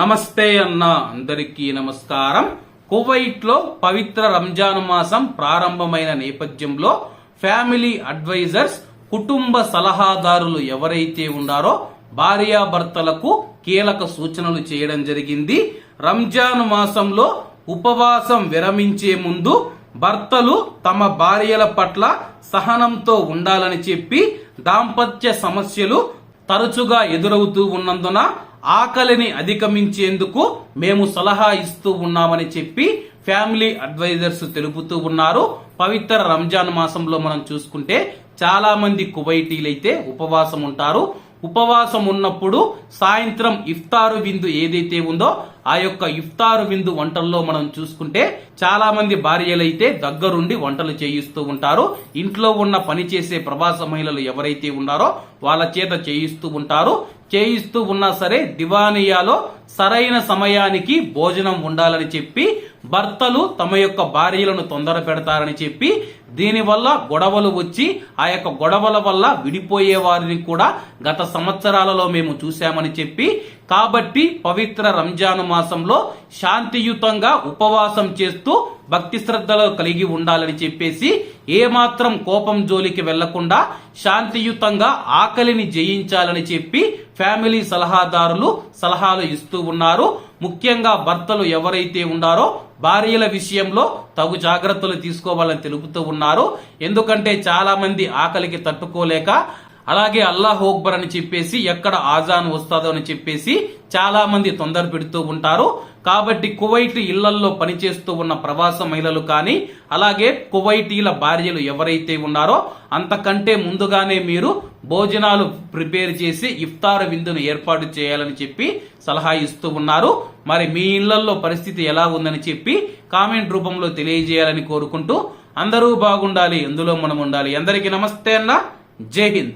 నమస్తే అన్న అందరికీ నమస్కారం. కువైట్లో పవిత్ర రంజాన్ మాసం ప్రారంభమైన నేపథ్యంలో ఫ్యామిలీ అడ్వైజర్స్ కుటుంబ సలహాదారులు ఎవరైతే ఉన్నారో భార్యాభర్తలకు కీలక సూచనలు చేయడం జరిగింది. రంజాన్ మాసంలో ఉపవాసం విరమించే ముందు భర్తలు తమ భార్యల పట్ల సహనంతో ఉండాలని చెప్పి దాంపత్య సమస్యలు తరచుగా ఎదురవుతూ ఉన్నందున ఆకలిని అధిగమించేందుకు మేము సలహా ఇస్తూ ఉన్నామని చెప్పి ఫ్యామిలీ అడ్వైజర్స్ తెలుపుతూ ఉన్నారు. పవిత్ర రంజాన్ మాసంలో మనం చూసుకుంటే చాలా మంది కువైటీలైతే ఉపవాసం ఉంటారు ఉపవాసం ఉన్నప్పుడు సాయంత్రం ఇఫ్తారు విందు ఏదైతే ఉందో ఆ యొక్క ఇఫ్తారు విందు వంటల్లో మనం చూసుకుంటే చాలా మంది భార్యలైతే దగ్గరుండి వంటలు చేయిస్తూ ఉంటారు. ఇంట్లో ఉన్న పని చేసే ప్రవాస మహిళలు ఎవరైతే ఉన్నారో వాళ్ళ చేత చేయిస్తూ ఉంటారు. చేయిస్తూ ఉన్నా సరే దివానియాలో సరైన సమయానికి భోజనం ఉండాలని చెప్పి భర్తలు తమ యొక్క భార్యలను తొందర పెడతారని చెప్పి దీనివల్ల గొడవలు వచ్చి ఆ యొక్క గొడవల వల్ల విడిపోయే వారిని కూడా గత సంవత్సరాలలో మేము చూశామని చెప్పి కాబట్టి పవిత్ర రంజాన్ మాసంలో శాంతియుతంగా ఉపవాసం చేస్తూ భక్తి శ్రద్ధలు కలిగి ఉండాలని చెప్పేసి ఏమాత్రం కోపం జోలికి వెళ్ళకుండా శాంతియుతంగా ఆకలిని జయించాలని చెప్పి ఫ్యామిలీ సలహాదారులు సలహాలు ఇస్తూ ఉన్నారు. ముఖ్యంగా భర్తలు ఎవరైతే ఉన్నారో భార్యల విషయంలో తగు జాగ్రత్తలు తీసుకోవాలని తెలుపుతూ ఉన్నారు. ఎందుకంటే చాలా మంది ఆకలికి తట్టుకోలేక అలాగే అల్లాహ్ అక్బర్ అని చెప్పేసి ఎక్కడ ఆజాన్ వస్తుందో అని చెప్పేసి చాలా మంది తొందర పెడుతూ ఉంటారు. కాబట్టి కువైట్ ఇళ్ళల్లో పనిచేస్తూ ఉన్న ప్రవాస మహిళలు కానీ అలాగే కువైటీల భార్యలు ఎవరైతే ఉన్నారో అంతకంటే ముందుగానే మీరు భోజనాలు ప్రిపేర్ చేసి ఇఫ్తార్ విందును ఏర్పాటు చేయాలని చెప్పి సలహా ఇస్తూ ఉన్నారు. మరి మీ ఇళ్ళల్లో పరిస్థితి ఎలా ఉందని చెప్పి కామెంట్ రూపంలో తెలియజేయాలని కోరుకుంటూ అందరూ బాగుండాలి ఎందులో మనం ఉండాలి? అందరికీ నమస్తే అన్న. జై హింద్.